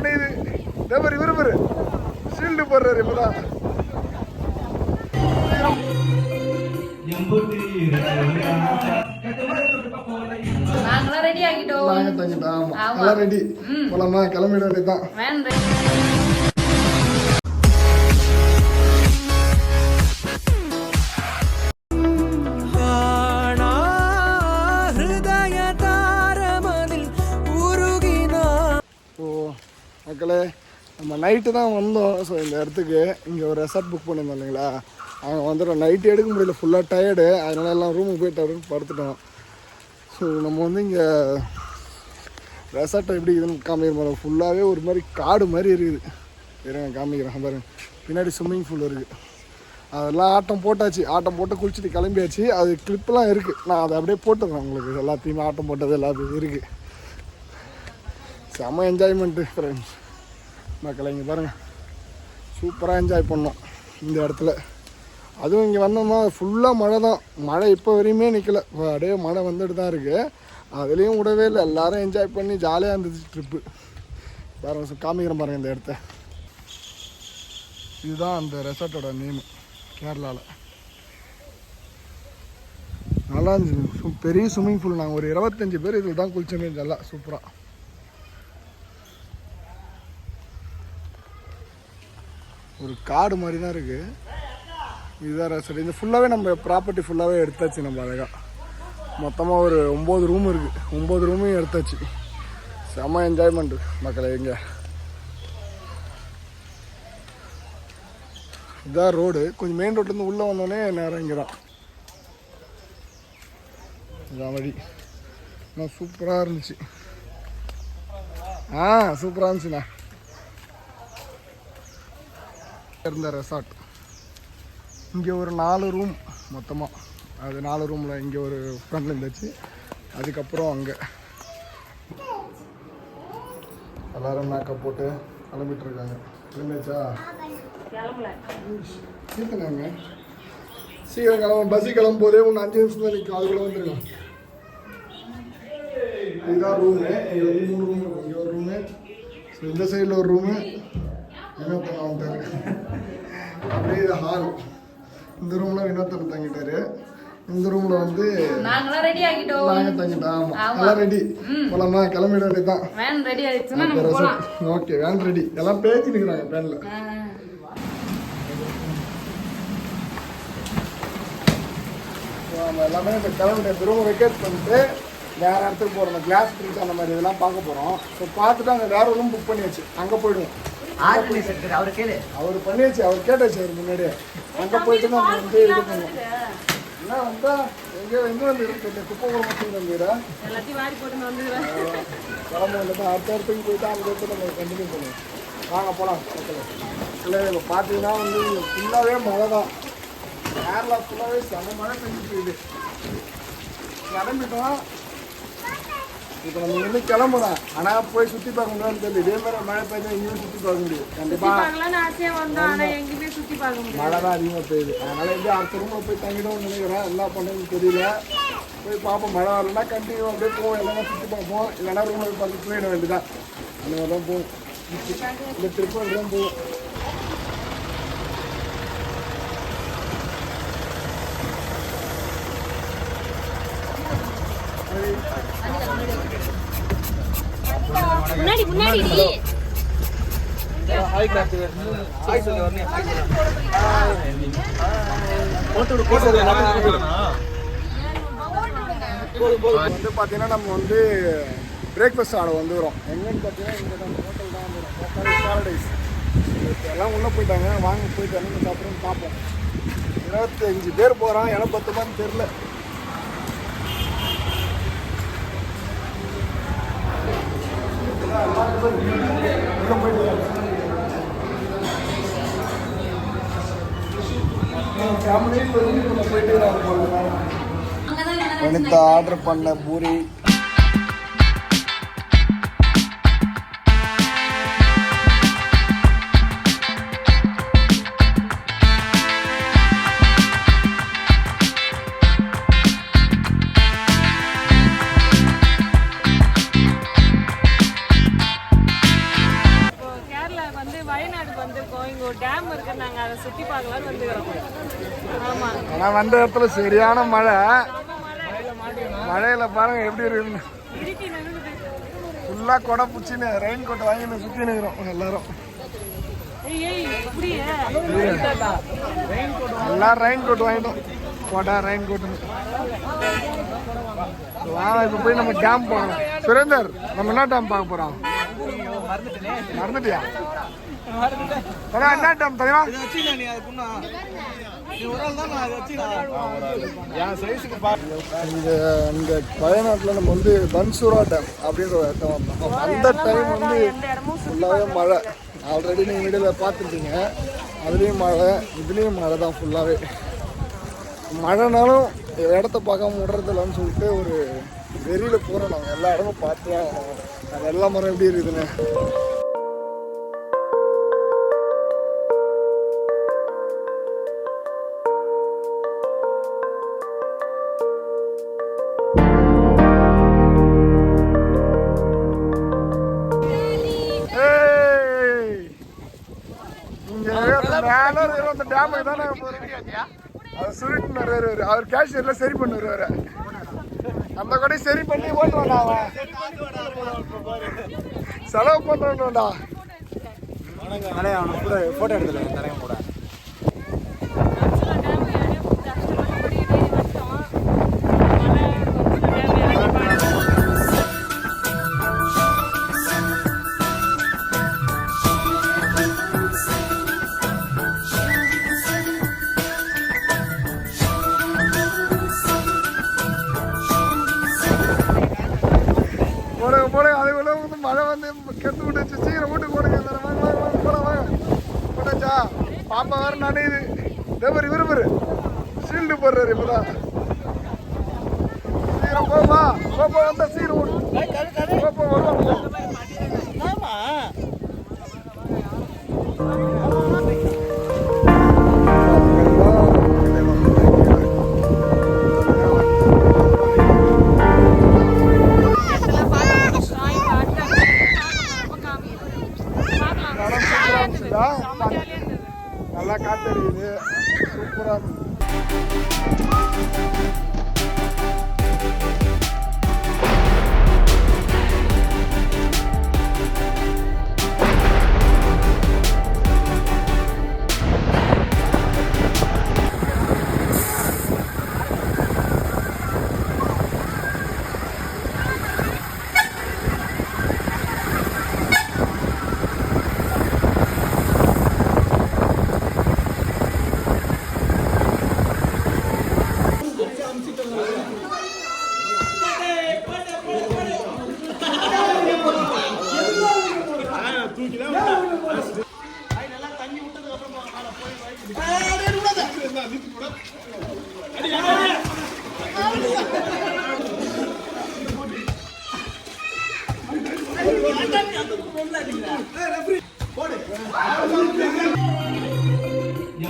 அணையுது இவரு பாரு. ஷீல்டு போடுறாரு இப்பதான். நாங்களாம் ரெடி ஆகிட்டோம். நாங்க தங்கிட்டோம். எல்லாம் ரெடி போலாமா? கிளம்பிட வேண்டியதுதான். நைட்டு தான் வந்தோம். ஸோ இந்த இடத்துக்கு இங்கே ஒரு ரெசார்ட் புக் பண்ணியிருந்தோம் இல்லைங்களா? அங்கே வந்துடும் நைட்டு எடுக்க முடியல. ஃபுல்லாக டயர்டு அதனால எல்லாம் ரூமுக்கு போயிட்டு அப்படின்னு படுத்துட்டோம். ஸோ நம்ம வந்து இங்கே ரெசார்ட்டை எப்படி இதுன்னு காமிக்கிறோம் ஃபுல்லாகவே ஒரு மாதிரி காடு மாதிரி இருக்குது. இருங்க காமிக்கிறேன். பாருங்க. பின்னாடி ஸ்விம்மிங் பூல் இருக்குது அதெல்லாம் ஆட்டம் போட்டாச்சு. ஆட்டம் போட்டு குளிச்சுட்டு கிளம்பியாச்சு. அது கிளிப்லாம் இருக்குது நான் அதை அப்படியே போட்டுக்கிறேன் உங்களுக்கு. எல்லாத்தையுமே ஆட்டம் போட்டது எல்லாத்தையும் இருக்குது செம என்ஜாய்மெண்ட்டு ஃப்ரெண்ட்ஸ் மக்களை இங்கே பாருங்கள் சூப்பராக என்ஜாய் பண்ணோம் இந்த இடத்துல. அதுவும் இங்கே வந்தோம்னா ஃபுல்லாக மழை தான். மழை இப்போ வரையுமே நிற்கல அப்படியே மழை வந்துட்டு தான் இருக்குது அதுலேயும் விடவே இல்லை. எல்லோரும் என்ஜாய் பண்ணி ஜாலியாக இருந்துச்சு ட்ரிப்பு பாருங்க காமிக்கிறேன் பாருங்கள் இந்த இடத்த. இதுதான் அந்த ரெசார்ட்டோட நேமு கேரளாவில் நல்லா இருந்துச்சு. பெரிய ஸ்விம்மிங் பூல் நாங்கள் ஒரு இருபத்தஞ்சி பேர் இதில் தான் குளிச்சோமே நல்லா சூப்பராக ஒரு காடு மாதிரி தான் இருக்குது இதுதான் ரெசார்ட் இந்த ஃபுல்லாகவே நம்ம ப்ராப்பர்ட்டி ஃபுல்லாகவே எடுத்தாச்சு நம்ம அழகாக மொத்தமாக ஒரு ஒம்பது ரூம் இருக்குது ஒம்பது ரூமையும் எடுத்தாச்சு. செம்ம என்ஜாய்மெண்ட்டு மக்களை இங்கே. இதான் ரோடு கொஞ்சம் மெயின் ரோட்லேருந்து உள்ளே வந்தோடனே நேரம் இங்கே தான். இதான் வழி. ஆனால் சூப்பராக இருந்துச்சு. ஆ சூப்பராக இருந்துச்சுண்ணா. இருந்த ரெசார்ட் இங்கே ஒரு நாலு ரூம் மொத்தமாக அது நாலு ரூமில் இங்கே ஒரு ஃப்ரண்ட்ல இருந்துச்சு. அதுக்கப்புறம் அங்கே. எல்லாரும் மேக்கப் போட்டு கிளம்பிட்டுருக்காங்க இருந்துச்சா சீக்கிரங்க சீக்கிரம் கிளம்ப பஸ்ஸு கிளம்பும் போதே ஒன்று அஞ்சு நிமிஷம் தான் நிற்கும் அதுக்குள்ள வந்துருக்கோம் இதுதான் ரூமு இங்கே வந்து மூணு ரூம் இங்கே ஒரு ரூமு ஸோ இந்த சைடில் ஒரு ரூமு வினோத்தன் வந்துட்டாரு அப்படியே இது ஹால் இந்த ரூமில் வினோத்தன் தங்கிட்டாரு. இந்த ரூமில் வந்து நாங்களாம் ரெடி ஆகிட்டோம். தங்கிட்டோம். ஆமா. எல்லாம் ரெடி போலாமா? கிளம்பிட வேண்டியதுதான். வேன் ரெடி நம்ம போலாம். ஓகே வேன் ரெடி எல்லாம் பேச்சு நிற்கிறாங்க பேனில் ஆ. நம்ம எல்லாமே இப்போ கிளம்பிட்ட திரும்ப வெக்கேட் பண்ணிட்டு வேற இடத்துக்கு போகிறோம் கிளாஸ் பிரிண்ட் அந்த மாதிரி இதெல்லாம் பார்க்க போகிறோம் ஸோ பார்த்துட்டு அங்கே வேற ரூம் புக் பண்ணியாச்சு. அங்கே போயிடுவோம். ஆர்டினரி செக்டர் அவர் கேளு அவர் பண்ணியாச்சு. அவர் கேட்டாச்சு அவர் முன்னாடியே. அங்கே போயிட்டு நம்ம வந்து இது பண்ணுவோம் என்ன வந்தா? எங்கே எங்கே வந்து இருக்கு இந்த குப்பை கூட மட்டும் வந்துடா எல்லாத்தையும் வாரி போட்டு வந்துடுவேன். கிளம்ப இல்லை தான் அடுத்த இடத்துக்கு போயிட்டு அந்த இடத்துல நம்ம கண்டினியூ பண்ணுவோம். வாங்க போகலாம் இல்லை இப்போ பார்த்தீங்கன்னா வந்து ஃபுல்லாகவே மழை தான். கேரளா ஃபுல்லாகவே செம மழை பெஞ்சிட்டு இருக்குது. கிளம்பிட்டோம் இப்போ நம்ம இங்கிருந்து கிளம்புறோம். ஆனால் போய் சுற்றி பார்க்க முடியாதுன்னு தெரியல. இதே மாதிரி மழை பெய்ஞ்சா எங்கேயும் சுற்றி பார்க்க முடியும். கண்டிப்பாக எங்கேயுமே சுத்தி பார்க்க முடியாது. மழை தான் அதிகமாக பெய்யுது. அதனால் எப்படி அடுத்த ரூமில் போய் தங்கிடும்னு நினைக்கிறேன். என்ன பண்ணுறதுன்னு தெரியல. போய் பார்ப்போம். மழை வரலன்னா கண்டினியூ அப்படியே போவோம். எல்லாமே சுற்றி பார்ப்போம். இல்லைன்னா ரூமில் பார்த்து போயிட வேண்டியதான் அந்த மாதிரி தான் போவோம் இந்த அப்படி தான் போவோம் முன்னாடி முன்னாடி. வந்து பார்த்தீங்கன்னா நம்ம வந்து பிரேக்ஃபாஸ்ட் ஆட வந்துக்கிறோம் எங்கன்னு பார்த்தீங்கன்னா இங்கே நம்ம ஹோட்டல் தான் வந்துடும். பேரடைஸ் எல்லாம் உள்ளே போயிட்டாங்க. வாங்க போயிட்டு என்னென்ன சாப்பிட்றோன்னு பார்ப்போம். இருபத்தஞ்சு பேர் போகிறோம் இடம் பத்துமான்னு தெரில போயிட்டு வனிதா ஆர்டர் பண்ண பூரி. ஆனால் வந்த இடத்துல சரியான மழை. மழையில் பாருங்கள் எப்படி இருக்குன்னு. ஃபுல்லாக கொடை பிடிச்சின்னு ரெயின் கோட் வாங்கின்னு சுற்றி நிற்கிறோம் எல்லாரும். எல்லாம் ரெயின் கோட் வாங்கிட்டோம். கொடை ரெயின் கோட்டுன்னு வாங்க இப்போ போய் நம்ம டேம் போகணும் சுரேந்தர் நம்ம என்ன டேம் பார்க்க போகிறோம் மறந்துட்டியா. தலைவா என்ன டேம் தலைவா இந்த இந்த வயநாட்டில் நம்ம வந்து பன்சூரா டேம் அப்படின்ற ஒரு வந்தோம். அந்த டைம் வந்து ஃபுல்லாகவே மழை. ஆல்ரெடி நீங்கள் வீடியோவில் பார்த்துருப்பீங்க. அதுலேயும் மழை இதுலேயும் மழை தான் ஃபுல்லாகவே மழைனாலும் இடத்த பார்க்காம விடுறதில்லன்னு சொல்லிட்டு ஒரு வெறியில் போகிறோம் நாங்கள் எல்லா இடமும் பார்த்தே ஆகணும். எல்லா மரம் எப்படி! இங்க மேல அந்த டேமுக்கு தானே. அவர் சுருட்டு அவர் கேஷியர்ல சரி பண்ணுவாரு அந்த கூட சரி பண்ணி ஓட்டுவாடா அவன். செலவு பண்ணணும்டா ஃபோட்டோ எடுத்துல தரையும் கூட. பாப்பா வேற நனையுது இதே மாதிரி விரும்புரு ஷீல்டு போடுறாரு இப்பதான். சீக்கிரம் போமா போப்போ வந்தா சீக்கிரம் போப்போ வருவாங்க.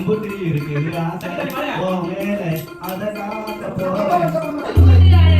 எம்புத்திரி இருக்கு. ஆசை ஓ மேலே. அதை காத்த போறேன்.